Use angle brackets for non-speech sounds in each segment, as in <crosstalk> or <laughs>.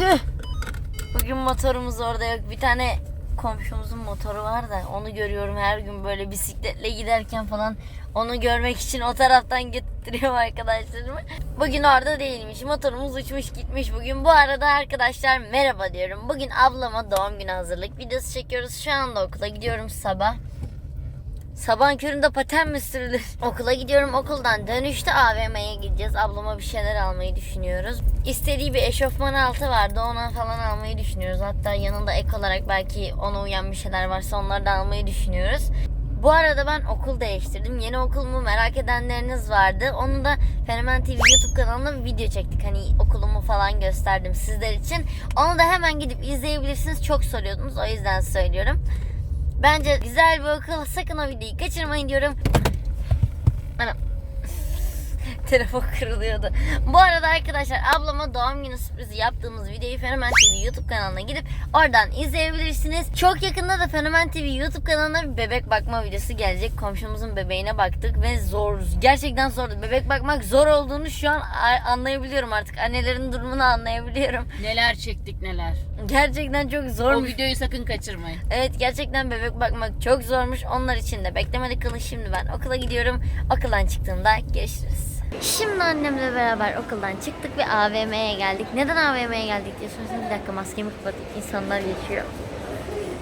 Tüh. Bugün motorumuz orada yok. Bir tane komşumuzun motoru var da onu görüyorum her gün böyle bisikletle giderken falan onu görmek için o taraftan götürüyorum <laughs> arkadaşlarımı. Bugün orada değilmiş. Motorumuz uçmuş gitmiş bugün. Bu arada arkadaşlar merhaba diyorum. Bugün ablama doğum günü hazırlık videosu çekiyoruz. Şu anda okula gidiyorum sabah. Sabahın köründe paten mi sürülür? <laughs> Okula gidiyorum. Okuldan dönüşte AVM'ye gideceğiz. Ablama bir şeyler almayı düşünüyoruz. İstediği bir eşofman altı vardı. Ona falan almayı düşünüyoruz. Hatta yanında ek olarak belki ona uyan bir şeyler varsa onları da almayı düşünüyoruz. Bu arada ben okul değiştirdim. Yeni okulumu merak edenleriniz vardı. Onu da Fenomen TV YouTube kanalına bir video çektik. Hani okulumu falan gösterdim sizler için. Onu da hemen gidip izleyebilirsiniz. Çok soruyordunuz. O yüzden söylüyorum. Bence güzel bir okul. Sakın o videoyu kaçırmayın diyorum. Telefon <laughs> kırılıyordu. Bu arada arkadaşlar ablama doğum günü sürprizi yaptığımız videoyu Fenomen TV YouTube kanalına gidip oradan izleyebilirsiniz. Çok yakında da Fenomen TV YouTube kanalına bir bebek bakma videosu gelecek. Komşumuzun bebeğine baktık ve zor. Gerçekten zordu. Bebek bakmak zor olduğunu şu an anlayabiliyorum artık. Annelerin durumunu anlayabiliyorum. Neler çektik neler. Gerçekten çok O zormuş. videoyu sakın kaçırmayın. Evet gerçekten bebek bakmak çok zormuş. Onlar için de beklemede kalın. Şimdi ben okula gidiyorum. Okuldan çıktığımda görüşürüz. Şimdi annemle beraber okuldan çıktık ve AVM'ye geldik. Neden AVM'ye geldik diye sorarsanız bir dakika maskemi kapatıp insanlar geçiyor.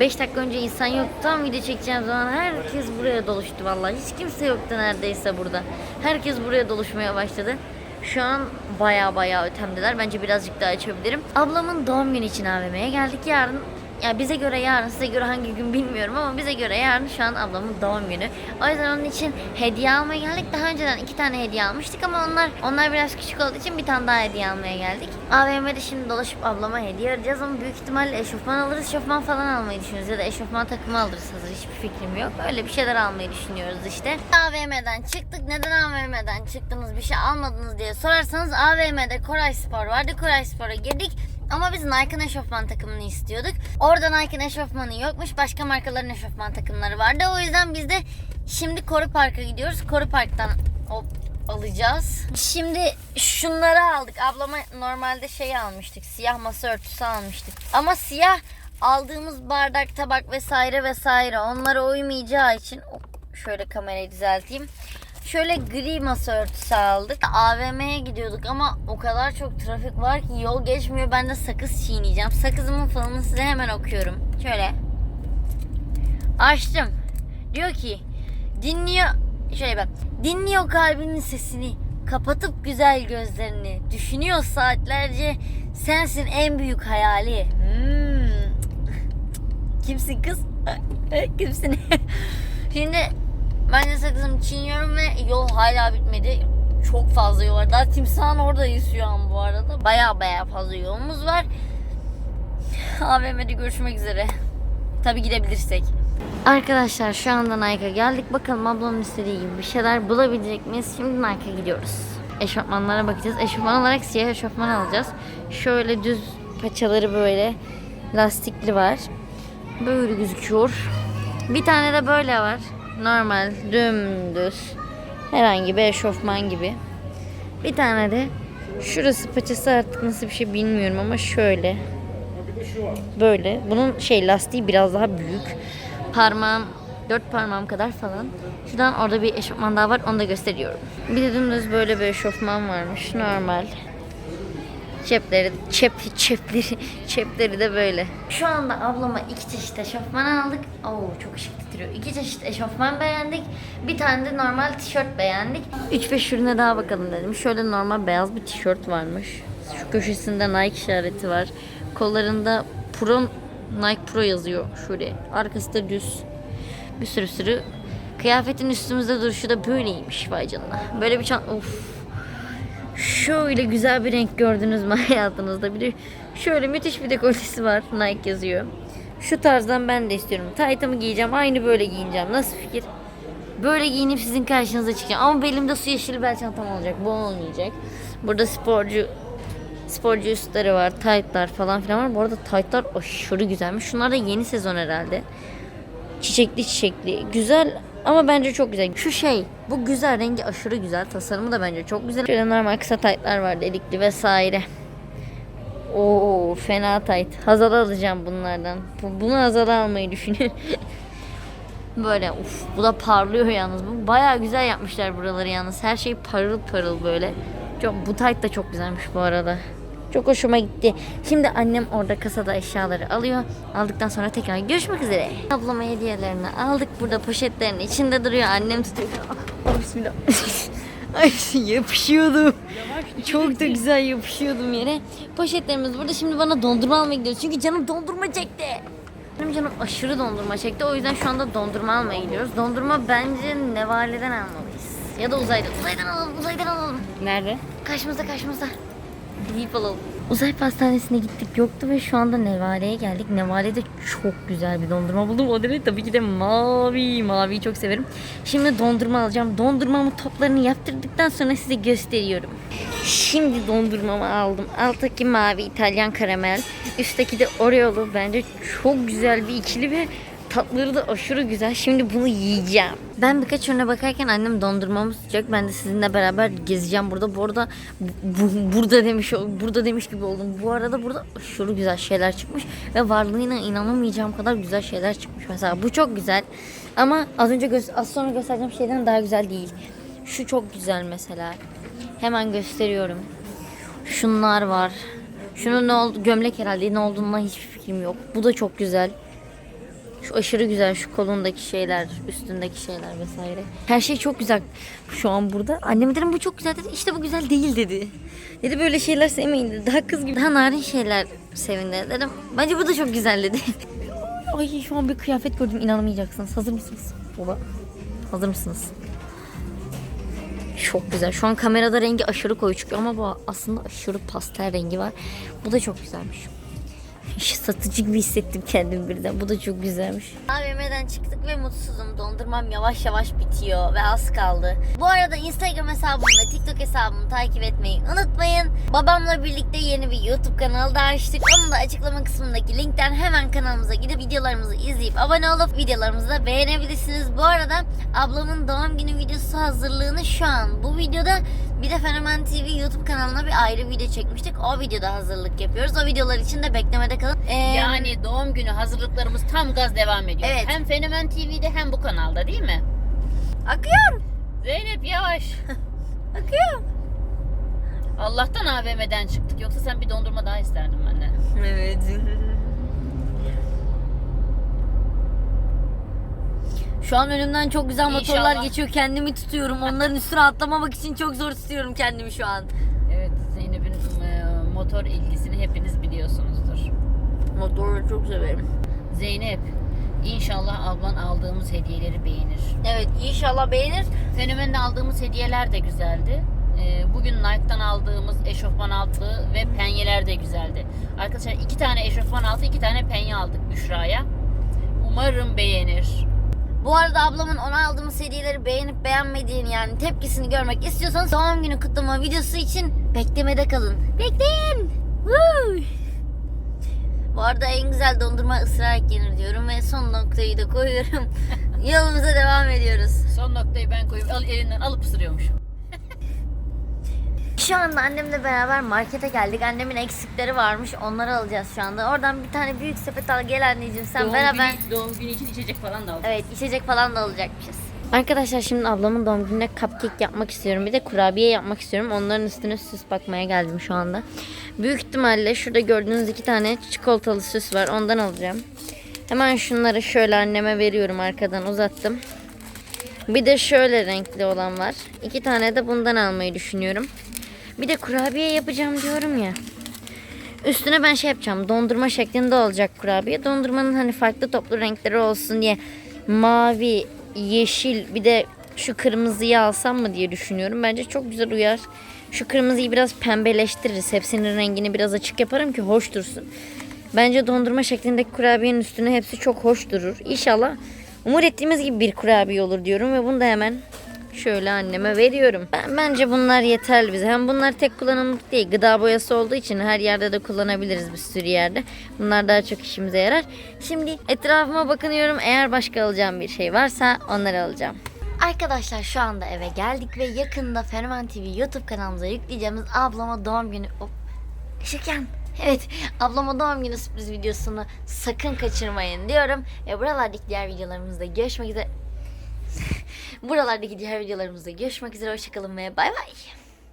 5 dakika önce insan yoktu. Tam video çekeceğim zaman herkes buraya doluştu vallahi. Hiç kimse yoktu neredeyse burada. Herkes buraya doluşmaya başladı. Şu an baya baya ötemdeler. Bence birazcık daha açabilirim. Ablamın doğum günü için AVM'ye geldik. Yarın ya bize göre yarın size göre hangi gün bilmiyorum ama bize göre yarın şu an ablamın doğum günü. O yüzden onun için hediye almaya geldik. Daha önceden iki tane hediye almıştık ama onlar onlar biraz küçük olduğu için bir tane daha hediye almaya geldik. AVM'de şimdi dolaşıp ablama hediye arayacağız ama büyük ihtimalle eşofman alırız. Eşofman falan almayı düşünüyoruz ya da eşofman takımı alırız hazır hiçbir fikrim yok. Öyle bir şeyler almayı düşünüyoruz işte. AVM'den çıktık. Neden AVM'den çıktınız bir şey almadınız diye sorarsanız AVM'de Koray Spor vardı. Koray Spor'a girdik. Ama biz Nike'ın eşofman takımını istiyorduk. Orada Nike'ın eşofmanı yokmuş. Başka markaların eşofman takımları vardı. O yüzden biz de şimdi Koru Park'a gidiyoruz. Koru Park'tan hop alacağız. Şimdi şunları aldık. Ablama normalde şey almıştık. Siyah masa örtüsü almıştık. Ama siyah aldığımız bardak, tabak vesaire vesaire onlara uymayacağı için şöyle kamerayı düzelteyim. Şöyle gri masa örtüsü aldık. AVM'ye gidiyorduk ama o kadar çok trafik var ki yol geçmiyor. Ben de sakız çiğneyeceğim. Sakızımın falını size hemen okuyorum. Şöyle. Açtım. Diyor ki dinliyor şöyle bak. Dinliyor kalbinin sesini. Kapatıp güzel gözlerini. Düşünüyor saatlerce. Sensin en büyük hayali. Hmm. <laughs> Kimsin kız? <laughs> Kimsin? <laughs> Şimdi ben de sakızımı çiğniyorum ve yol hala bitmedi. Çok fazla yol var. Daha timsahın oradayız şu an bu arada. Baya baya fazla yolumuz var. AVM'de görüşmek üzere. Tabi gidebilirsek. Arkadaşlar şu anda Nike'a geldik. Bakalım ablamın istediği gibi bir şeyler bulabilecek miyiz? Şimdi Nike'a gidiyoruz. Eşofmanlara bakacağız. Eşofman olarak siyah eşofman alacağız. Şöyle düz paçaları böyle lastikli var. Böyle gözüküyor. Bir tane de böyle var. Normal, dümdüz. Herhangi bir eşofman gibi. Bir tane de şurası paçası artık nasıl bir şey bilmiyorum ama şöyle. Böyle. Bunun şey lastiği biraz daha büyük. Parmağım dört parmağım kadar falan. Şuradan orada bir eşofman daha var. Onu da gösteriyorum. Bir de dümdüz böyle bir eşofman varmış. Normal. Cepleri, çep, çepleri, <laughs> çepleri de böyle. Şu anda ablama iki çeşit eşofman aldık. Oo çok ışık titriyor. İki çeşit eşofman beğendik. Bir tane de normal tişört beğendik. 3-5 ürüne daha bakalım dedim. Şöyle normal beyaz bir tişört varmış. Şu köşesinde Nike işareti var. Kollarında Pro Nike Pro yazıyor şöyle. Arkası da düz. Bir sürü sürü. Kıyafetin üstümüzde duruşu da böyleymiş vay canına. Böyle bir çant... Of. Şöyle güzel bir renk gördünüz mü <laughs> hayatınızda? Bir de şöyle müthiş bir dekoltesi var. Nike yazıyor. Şu tarzdan ben de istiyorum. Taytımı giyeceğim. Aynı böyle giyineceğim. Nasıl fikir? Böyle giyinip sizin karşınıza çıkacağım. Ama belimde su yeşili bel çantam olacak. Bu olmayacak. Burada sporcu sporcu üstleri var. Taytlar falan filan var. Bu arada taytlar aşırı güzelmiş. Şunlar da yeni sezon herhalde. Çiçekli çiçekli. Güzel ama bence çok güzel. Şu şey bu güzel rengi aşırı güzel. Tasarımı da bence çok güzel. Şöyle normal kısa taytlar var delikli vesaire. Oo fena tight. Hazal alacağım bunlardan. Bu- Bunu Hazal almayı düşünüyorum. <laughs> böyle uf bu da parlıyor yalnız. Bu bayağı güzel yapmışlar buraları yalnız. Her şey parıl parıl böyle. Çok bu tight da çok güzelmiş bu arada. Çok hoşuma gitti. Şimdi annem orada kasada eşyaları alıyor. Aldıktan sonra tekrar görüşmek üzere. Ablama hediyelerini aldık. Burada poşetlerin içinde duruyor. Annem tutuyor. Ah, bismillah. <laughs> Ay <laughs> yapışıyordum. Çok da güzel yapışıyordum yere. Poşetlerimiz burada. Şimdi bana dondurma almaya gidiyoruz. Çünkü canım dondurma çekti. Benim canım aşırı dondurma çekti. O yüzden şu anda dondurma almaya gidiyoruz. Dondurma bence Nevale'den almalıyız. Ya da uzayda. Uzaydan alalım. Uzaydan alalım. Nerede? Karşımızda karşımızda. Alalım. Uzay pastanesine gittik yoktu ve şu anda Nevale'ye geldik. Nevale'de çok güzel bir dondurma buldum. O da tabii ki de mavi. Maviyi çok severim. Şimdi dondurma alacağım. Dondurmamın toplarını yaptırdıktan sonra size gösteriyorum. Şimdi dondurmamı aldım. Alttaki mavi İtalyan karamel. Üstteki de Oreo'lu. Bence çok güzel bir ikili ve tatları da aşırı güzel. Şimdi bunu yiyeceğim. Ben birkaç ürüne bakarken annem dondurmamı tutacak. Ben de sizinle beraber gezeceğim burada. Bu arada bu- burada demiş burada demiş gibi oldum. Bu arada burada aşırı güzel şeyler çıkmış ve varlığına inanamayacağım kadar güzel şeyler çıkmış. Mesela bu çok güzel. Ama az önce az sonra göstereceğim şeyden daha güzel değil. Şu çok güzel mesela. Hemen gösteriyorum. Şunlar var. Şunun ne oldu? Gömlek herhalde ne olduğundan hiçbir fikrim yok. Bu da çok güzel. Şu aşırı güzel şu kolundaki şeyler, üstündeki şeyler vesaire. Her şey çok güzel şu an burada. Annem dedim bu çok güzel dedi. İşte bu güzel değil dedi. Dedi böyle şeyler sevmeyin dedi. Daha kız gibi, daha narin şeyler sevin dedi. Dedim bence bu da çok güzel dedi. <laughs> Ay şu an bir kıyafet gördüm inanamayacaksınız. Hazır mısınız? Baba. Hazır mısınız? Çok güzel. Şu an kamerada rengi aşırı koyu çıkıyor ama bu aslında aşırı pastel rengi var. Bu da çok güzelmiş. Satıcı gibi hissettim kendimi birden. Bu da çok güzelmiş. AVM'den çıktık ve mutsuzum. Dondurmam yavaş yavaş bitiyor ve az kaldı. Bu arada Instagram hesabımı ve TikTok hesabımı takip etmeyi unutmayın. Babamla birlikte yeni bir YouTube kanalı da açtık. Onun da açıklama kısmındaki linkten hemen kanalımıza gidip videolarımızı izleyip abone olup videolarımızı da beğenebilirsiniz. Bu arada ablamın doğum günü videosu hazırlığını şu an bu videoda bir de Fenomen TV YouTube kanalına bir ayrı video çekmiştik. O videoda hazırlık yapıyoruz. O videolar için de beklemede kalın. Ee, Yani doğum günü hazırlıklarımız tam gaz devam ediyor. Evet. Hem Fenomen TV'de hem bu kanalda değil mi? akıyor. Zeynep yavaş. <laughs> Akıyor. Allah'tan AVM'den çıktık. Yoksa sen bir dondurma daha isterdin benden. Evet. Şu an önümden çok güzel motorlar İnşallah. geçiyor. Kendimi tutuyorum. Onların üstüne atlamamak için çok zor tutuyorum kendimi şu an. Evet Zeynep'in e, motor ilgisini hepiniz biliyorsunuzdur. Motoru çok severim. Zeynep inşallah ablan aldığımız hediyeleri beğenir. Evet inşallah beğenir. Fenomen'de aldığımız hediyeler de güzeldi. Ee, Bugün Nike'dan aldığımız eşofman altı ve penyeler de güzeldi. Arkadaşlar iki tane eşofman altı, iki tane penye aldık Büşra'ya. Umarım beğenir. Bu arada ablamın ona aldığımız hediyeleri beğenip beğenmediğini yani tepkisini görmek istiyorsanız doğum günü kutlama videosu için beklemede kalın. Bekleyin. Woo! Bu arada en güzel dondurma ısırarak yenir diyorum ve son noktayı da koyuyorum. <laughs> Yolumuza devam ediyoruz. Son noktayı ben koyup al, elinden alıp ısırıyormuşum. Şu anda annemle beraber markete geldik. Annemin eksikleri varmış. Onları alacağız şu anda. Oradan bir tane büyük sepet al gel anneciğim sen doğum beraber. Günü, doğum günü için içecek falan da aldık. Evet içecek falan da alacakmışız. Arkadaşlar şimdi ablamın doğum gününe cupcake yapmak istiyorum. Bir de kurabiye yapmak istiyorum. Onların üstüne süs bakmaya geldim şu anda. Büyük ihtimalle şurada gördüğünüz iki tane çikolatalı süs var. Ondan alacağım. Hemen şunları şöyle anneme veriyorum arkadan uzattım. Bir de şöyle renkli olan var. İki tane de bundan almayı düşünüyorum. Bir de kurabiye yapacağım diyorum ya. Üstüne ben şey yapacağım. Dondurma şeklinde olacak kurabiye. Dondurmanın hani farklı toplu renkleri olsun diye mavi, yeşil bir de şu kırmızıyı alsam mı diye düşünüyorum. Bence çok güzel uyar. Şu kırmızıyı biraz pembeleştiririz. Hepsinin rengini biraz açık yaparım ki hoş dursun. Bence dondurma şeklindeki kurabiyenin üstüne hepsi çok hoş durur. İnşallah umur ettiğimiz gibi bir kurabiye olur diyorum ve bunu da hemen Şöyle anneme veriyorum. Ben, bence bunlar yeterli bize. Hem bunlar tek kullanımlık değil. Gıda boyası olduğu için her yerde de kullanabiliriz bir sürü yerde. Bunlar daha çok işimize yarar. Şimdi etrafıma bakınıyorum. Eğer başka alacağım bir şey varsa onları alacağım. Arkadaşlar şu anda eve geldik ve yakında Fenomen TV YouTube kanalımıza yükleyeceğimiz ablama doğum günü... Hop. Işık. Evet, ablama doğum günü sürpriz videosunu sakın kaçırmayın diyorum. Ve buralardaki diğer videolarımızda görüşmek üzere. Buralardaki diğer videolarımızda görüşmek üzere. Hoşçakalın ve bay bay.